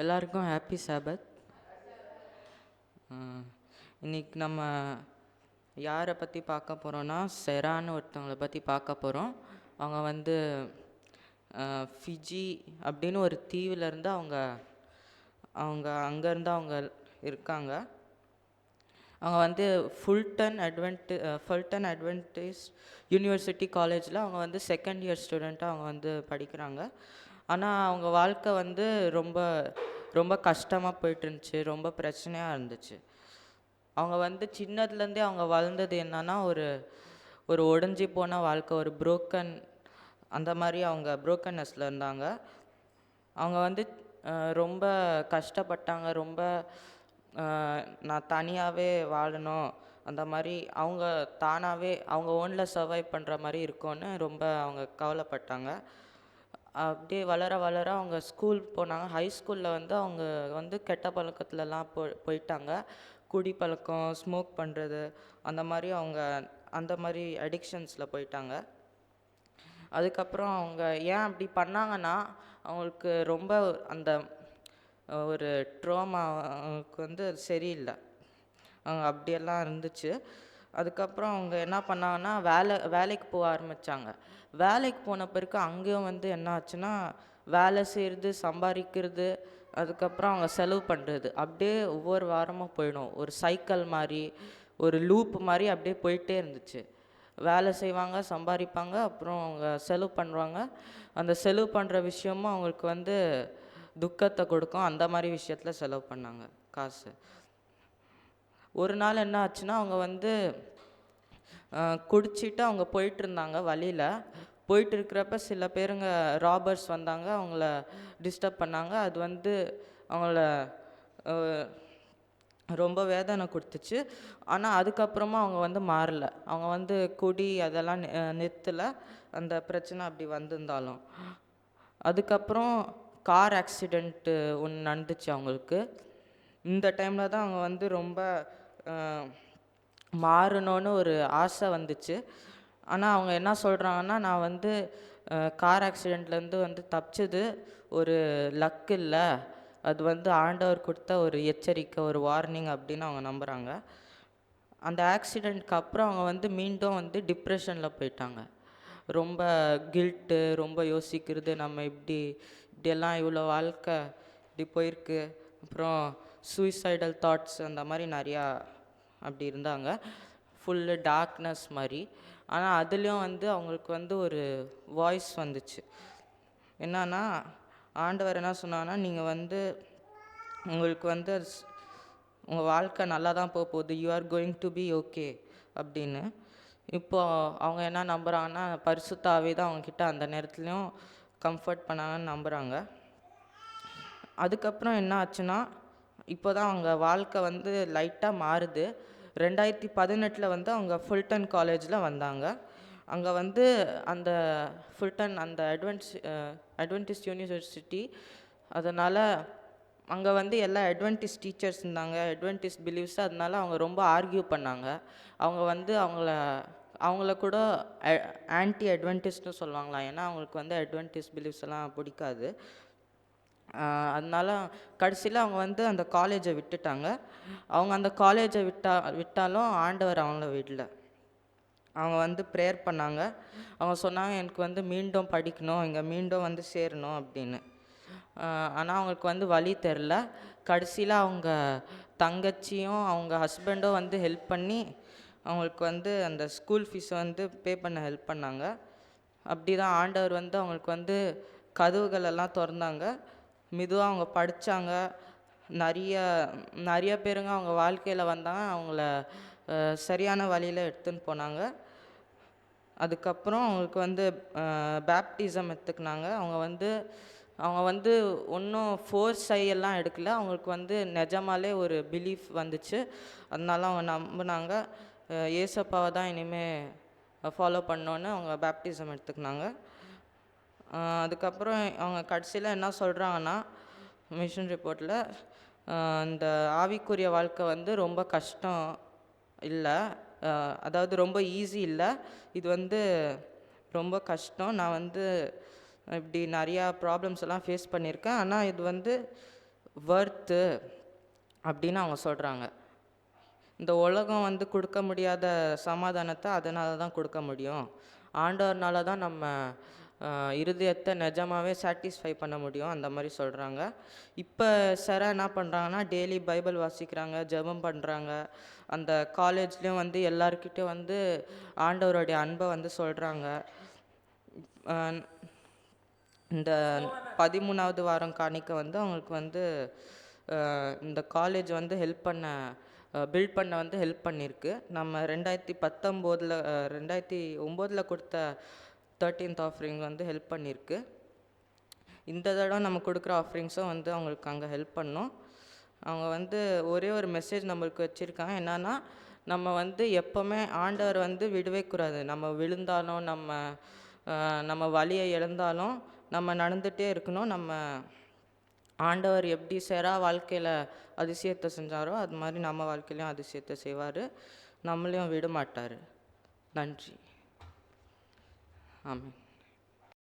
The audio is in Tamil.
எல்லாருக்கும் ஹாப்பி சாபத் இன்றைக்கி நம்ம யாரை பற்றி பார்க்க போகிறோன்னா செரான்னு ஒருத்தவங்களை பற்றி பார்க்க போகிறோம் அவங்க வந்து ஃபிஜி அப்படின்னு ஒரு தீவுலேருந்து அவங்க அவங்க அங்கேருந்து அவங்க இருக்காங்க. அவங்க வந்து Fulton advent Fulton advantage university காலேஜில் அவங்க வந்து செகண்ட் இயர் ஸ்டூடெண்ட்டாக அவங்க வந்து படிக்கிறாங்க. ஆனால் அவங்க வாழ்க்கை வந்து ரொம்ப ரொம்ப கஷ்டமாக போயிட்டு இருந்துச்சு ரொம்ப பிரச்சனையாக இருந்துச்சு. அவங்க வந்து சின்னதுலேருந்தே அவங்க வளர்ந்தது என்னன்னா ஒரு ஒரு ஒடிஞ்சி போன வாழ்க்கை ஒரு புரோக்கன் அந்த மாதிரி அவங்க புரோக்கன்னஸில் இருந்தாங்க. அவங்க வந்து ரொம்ப கஷ்டப்பட்டாங்க. ரொம்ப நான் தனியாகவே வாழணும். அந்த மாதிரி அவங்க தானாகவே அவங்க ஓனில் சர்வைவ் பண்ணுற மாதிரி இருக்கும்னு ரொம்ப அவங்க கவலைப்பட்டாங்க. அப்படியே வளர வளர அவங்க ஸ்கூல் போனாங்க. ஹை ஸ்கூலில் வந்து அவங்க வந்து கெட்ட பழக்கத்துலலாம் போ போயிட்டாங்க. குடி பழக்கம் ஸ்மோக் பண்ணுறது அந்த மாதிரி அவங்க அந்த மாதிரி அடிக்ஷன்ஸில் போயிட்டாங்க. அதுக்கப்புறம் அவங்க ஏன் அப்படி பண்ணாங்கன்னா அவங்களுக்கு ரொம்ப அந்த ஒரு ட்ரோமா அவங்களுக்கு வந்து அது சரியில்லை. அவங்க அப்படியெல்லாம் இருந்துச்சு. அதுக்கப்புறம் அவங்க என்ன பண்ணாங்கன்னா வேலை வேலைக்கு போக ஆரம்பித்தாங்க வேலைக்கு போன பிறகு அங்கேயும் வந்து என்ன ஆச்சுன்னா வேலை செய்கிறது சம்பாதிக்கிறது அதுக்கப்புறம் அவங்க செலவு பண்ணுறது அப்படியே ஒவ்வொரு வாரமும் போயிடும். ஒரு சைக்கிள் மாதிரி ஒரு லூப் மாதிரி அப்படியே போயிட்டே இருந்துச்சு. வேலை செய்வாங்க சம்பாதிப்பாங்க அப்புறம் அவங்க செலவு பண்ணுவாங்க அந்த செலவு பண்ணுற விஷயமும் அவங்களுக்கு வந்து துக்கத்தை கொடுக்கும். அந்த மாதிரி விஷயத்தில் செலவு பண்ணாங்க காசு. ஒரு நாள் என்ன ஆச்சுன்னா அவங்க வந்து குடிச்சிட்டு அவங்க போயிட்டுருந்தாங்க வழியில். போயிட்டு இருக்கிறப்ப சில பேருங்க ராபர்ஸ் வந்தாங்க அவங்கள டிஸ்டர்ப் பண்ணாங்க. அது வந்து அவங்கள ரொம்ப வேதனை கொடுத்துச்சு. ஆனால் அதுக்கப்புறமா அவங்க வந்து மாறல. அவங்க வந்து குடி அதெல்லாம் நிறுத்தலை. அந்த பிரச்சனை அப்படி வந்திருந்தாலும். அதுக்கப்புறம் கார் ஆக்சிடெண்ட்டு ஒன்று நடந்துச்சு அவங்களுக்கு. இந்த டைமில் தான் அவங்க வந்து ரொம்ப மாறணும்னு ஒரு ஆசை வந்துச்சு. ஆனால் அவங்க என்ன சொல்கிறாங்கன்னா நான் வந்து கார் ஆக்சிடெண்ட்லேருந்து வந்து தப்பிச்சது ஒரு லக் இல்லை. அது வந்து ஆண்டவர் கொடுத்த ஒரு எச்சரிக்கை ஒரு வார்னிங் அப்படின்னு அவங்க நம்புகிறாங்க அந்த ஆக்சிடெண்ட்க்கு அப்புறம் அவங்க வந்து மீண்டும் வந்து டிப்ரெஷனில் போயிட்டாங்க. ரொம்ப கில்ட்டு ரொம்ப யோசிக்கிறது நம்ம இப்படி இப்படியெல்லாம் இவ்வளோ வாழ்க்கை இப்படி போயிருக்கு. அப்புறம் சூசைடல் தாட்ஸ் அந்த மாதிரி நிறையா அப்படி இருந்தாங்க. ஃபுல்லு டார்க்னஸ் மாதிரி. ஆனால் அதுலேயும் வந்து அவங்களுக்கு வந்து ஒரு வாய்ஸ் வந்துச்சு. என்னன்னா ஆண்டவர் என்ன சொன்னான்னா நீங்கள் வந்து உங்களுக்கு வந்து உங்கள் வாழ்க்கை நல்லா தான் போக போகுது. You are going to be okay அப்படின்னு. இப்போ அவங்க என்ன நம்புகிறாங்கன்னா பரிசுத்தாவே தான் அவங்கக்கிட்ட அந்த நேரத்துலையும் கம்ஃபர்ட் பண்ணாங்கன்னு நம்புகிறாங்க அதுக்கப்புறம் என்ன ஆச்சுன்னா இப்போ தான் அவங்க வாழ்க்கை வந்து லைட்டாக மாறுது. ரெண்டாயிரத்தி பதினெட்டில் வந்து அவங்க ஃபுல்டன் காலேஜில் வந்தாங்க. அங்கே வந்து அந்த ஃபுல்டன் அந்த அட்வென்ஸ் அட்வென்டிஸ்ட் யூனிவர்சிட்டி அதனால் அங்கே வந்து எல்லா அட்வென்டிஸ் டீச்சர்ஸ் இருந்தாங்க. அட்வென்டிஸ் பிலீவ்ஸ் அதனால அவங்க ரொம்ப ஆர்கியூ பண்ணாங்க. அவங்க வந்து அவங்கள அவங்கள கூட ஆன்டி அட்வென்டிஸ்ட்னு சொல்லுவாங்களாம். ஏன்னா அவங்களுக்கு வந்து அட்வென்டிஸ் பிலீவ்ஸ் எல்லாம் பிடிக்காது. அதனால கடைசியில் அவங்க வந்து அந்த காலேஜை விட்டுட்டாங்க. அவங்க அந்த காலேஜை விட்டா விட்டாலும் ஆண்டவர் அவங்கள விடல. அவங்க வந்து ப்ரேயர் பண்ணாங்க. அவங்க சொன்னாங்க எனக்கு வந்து மீண்டும் படிக்கணும் இங்கே மீண்டும் வந்து சேரணும் அப்படின்னு. ஆனால் அவங்களுக்கு வந்து வழி தெரில கடைசியில் அவங்க தங்கச்சியும் அவங்க ஹஸ்பண்டும் வந்து ஹெல்ப் பண்ணி அவங்களுக்கு வந்து அந்த ஸ்கூல் ஃபீஸை வந்து பே பண்ண ஹெல்ப் பண்ணாங்க. அப்படி தான் ஆண்டவர் வந்து அவங்களுக்கு வந்து கதவுகள் எல்லாம் திறந்தாங்க. மெதுவாக அவங்க படித்தாங்க நிறைய நிறைய பேருங்க அவங்க வாழ்க்கையில் வந்தாங்க அவங்கள சரியான வழியில் எடுத்துன்னு போனாங்க. அதுக்கப்புறம் அவங்களுக்கு வந்து பேப்டிசம் எடுத்துக்கினாங்க. அவங்க வந்து அவங்க வந்து ஒன்றும் ஃபோர்ஸ் எல்லாம் எடுக்கல. அவங்களுக்கு வந்து நிஜமாலே ஒரு பிலீஃப் வந்துச்சு. அதனால அவங்க நம்பினாங்க. ஏசப்பாவை தான் இனிமேல் ஃபாலோ பண்ணோன்னு அவங்க பேப்டிசம் எடுத்துக்கினாங்க. அதுக்கப்புறம் அவங்க கடைசியில் என்ன சொல்கிறாங்கன்னா மிஷன் ரிப்போர்ட்டில் இந்த ஆவிக்குரிய வாழ்க்கை வந்து ரொம்ப கஷ்டம் இல்லை. அதாவது ரொம்ப ஈஸி இல்லை. இது வந்து ரொம்ப கஷ்டம். நான் வந்து இப்படி நிறையா ப்ராப்ளம்ஸ் எல்லாம் ஃபேஸ் பண்ணியிருக்கேன். ஆனால் இது வந்து வர்த்து அப்படின்னு அவங்க சொல்கிறாங்க இந்த உலகம் வந்து கொடுக்க முடியாத சமாதானத்தை அதனால தான் கொடுக்க முடியும். ஆண்டவர்னால தான் நம்ம இருதயத்தை நிஜமாகவே சாட்டிஸ்ஃபை பண்ண முடியும் அந்த மாதிரி சொல்கிறாங்க இப்போ சாரா என்ன பண்ணுறாங்கன்னா டெய்லி பைபிள் வாசிக்கிறாங்க ஜெபம் பண்ணுறாங்க அந்த காலேஜ்லேயும் வந்து எல்லாருக்கிட்டையும் வந்து ஆண்டவருடைய அன்பை வந்து சொல்கிறாங்க இந்த பதிமூணாவது வாரம் காணிக்க வந்து அவங்களுக்கு வந்து இந்த காலேஜ் வந்து ஹெல்ப் பண்ண பில்ட் பண்ண வந்து ஹெல்ப் பண்ணியிருக்கு நம்ம ரெண்டாயிரத்தி பத்தொம்போதில் ரெண்டாயிரத்தி ஒம்போதில் கொடுத்த தேர்ட்டீன்த் ஆஃபரிங் வந்து ஹெல்ப் பண்ணியிருக்கு இந்த தடவை நம்ம கொடுக்குற ஆஃபரிங்ஸும் வந்து அவங்களுக்கு அங்கே ஹெல்ப் பண்ணோம். அவங்க வந்து ஒரே ஒரு மெசேஜ் நம்மளுக்கு வச்சுருக்காங்க. என்னென்னா நம்ம வந்து எப்போவுமே ஆண்டவர் வந்து விடவே கூடாது. நம்ம விழுந்தாலும் நம்ம நம்ம வழியை இழந்தாலும் நம்ம நடந்துகிட்டே இருக்கணும். நம்ம ஆண்டவர் எப்படி சேரா வாழ்க்கையில் அதிசயத்தை செஞ்சாரோ அது மாதிரி நம்ம வாழ்க்கையிலையும் அதிசயத்தை செய்வார். நம்மளையும் விட மாட்டார். நன்றி. ஆமென்